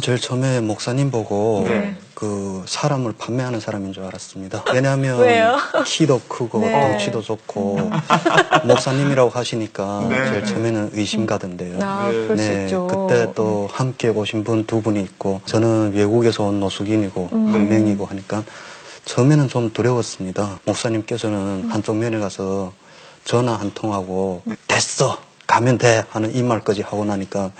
제일 처음에 목사님 보고 네. 그 사람을 판매하는 사람인 줄 알았습니다. 왜냐하면 왜요? 키도 크고 네. 덩치도 좋고 목사님이라고 하시니까 네. 제일 처음에는 의심 가던데요. 아, 네. 네. 그때 또 함께 오신 분 두 분이 있고 저는 외국에서 온 노숙인이고 음. 한 명이고 하니까 처음에는 좀 두려웠습니다. 목사님께서는 한쪽 면에 가서 전화 한 통하고 됐어 가면 돼 하는 이 말까지 하고 나니까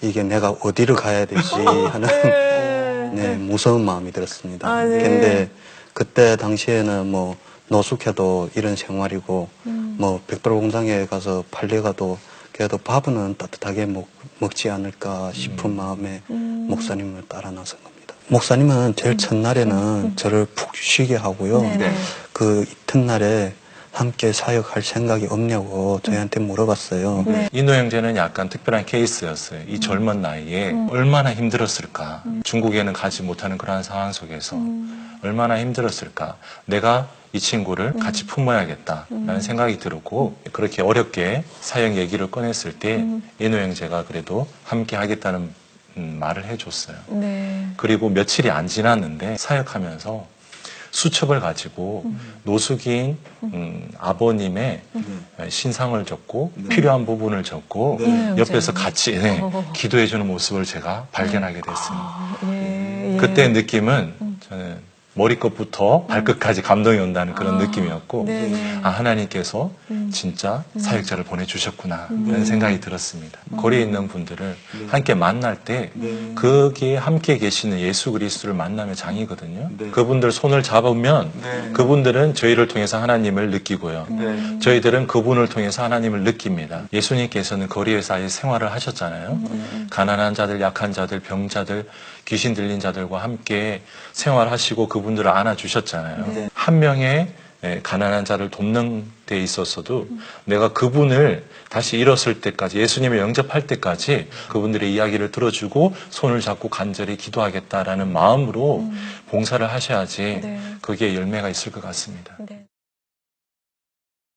이게 내가 어디를 가야 되지 하는 네. 네, 무서운 마음이 들었습니다. 아, 네. 근데 그때 당시에는 뭐 노숙해도 이런 생활이고 음. 뭐 백돌 공장에 가서 팔려가도 그래도 밥은 따뜻하게 먹, 먹지 않을까 싶은 마음에 음. 목사님을 따라 나선 겁니다. 목사님은 제일 첫날에는 저를 푹 쉬게 하고요. 네, 네. 그 이튿날에 함께 사역할 생각이 없냐고 저희한테 물어봤어요. 네. 이노 형제는 약간 특별한 케이스였어요. 이 젊은 나이에 음. 얼마나 힘들었을까. 중국에는 가지 못하는 그러한 상황 속에서 음. 얼마나 힘들었을까. 내가 이 친구를 같이 품어야겠다라는 음. 생각이 들었고 그렇게 어렵게 사역 얘기를 꺼냈을 때 음. 이노 형제가 그래도 함께 하겠다는 음, 말을 해줬어요. 네. 그리고 며칠이 안 지났는데 사역하면서 수첩을 가지고 노숙인 음, 아버님의 신상을 적고 필요한 부분을 적고 네, 옆에서 맞아요. 같이 네, 어. 기도해주는 모습을 제가 발견하게 됐습니다. 아, 예, 예. 그때 느낌은 저는 머리끝부터 발끝까지 감동이 온다는 그런 아, 느낌이었고 네네. 아 하나님께서 음. 진짜 사역자를 보내주셨구나 라는 생각이 들었습니다. 거리에 있는 분들을 함께 만날 때 거기에 함께 계시는 예수 그리스도를 만나면 장이거든요. 그분들 손을 잡으면 그분들은 저희를 통해서 하나님을 느끼고요. 저희들은 그분을 통해서 하나님을 느낍니다. 예수님께서는 거리에서 아예 생활을 하셨잖아요. 가난한 자들, 약한 자들, 병자들, 귀신 들린 자들과 함께 생활하시고 그분 들을 안아주셨잖아요. 한 명의 예, 가난한 자를 돕는 데 있어서도 내가 그분을 다시 일었을 때까지 예수님을 영접할 때까지 그분들의 이야기를 들어주고 손을 잡고 간절히 기도하겠다라는 마음으로 봉사를 하셔야지 네. 거기에 열매가 있을 것 같습니다. 네.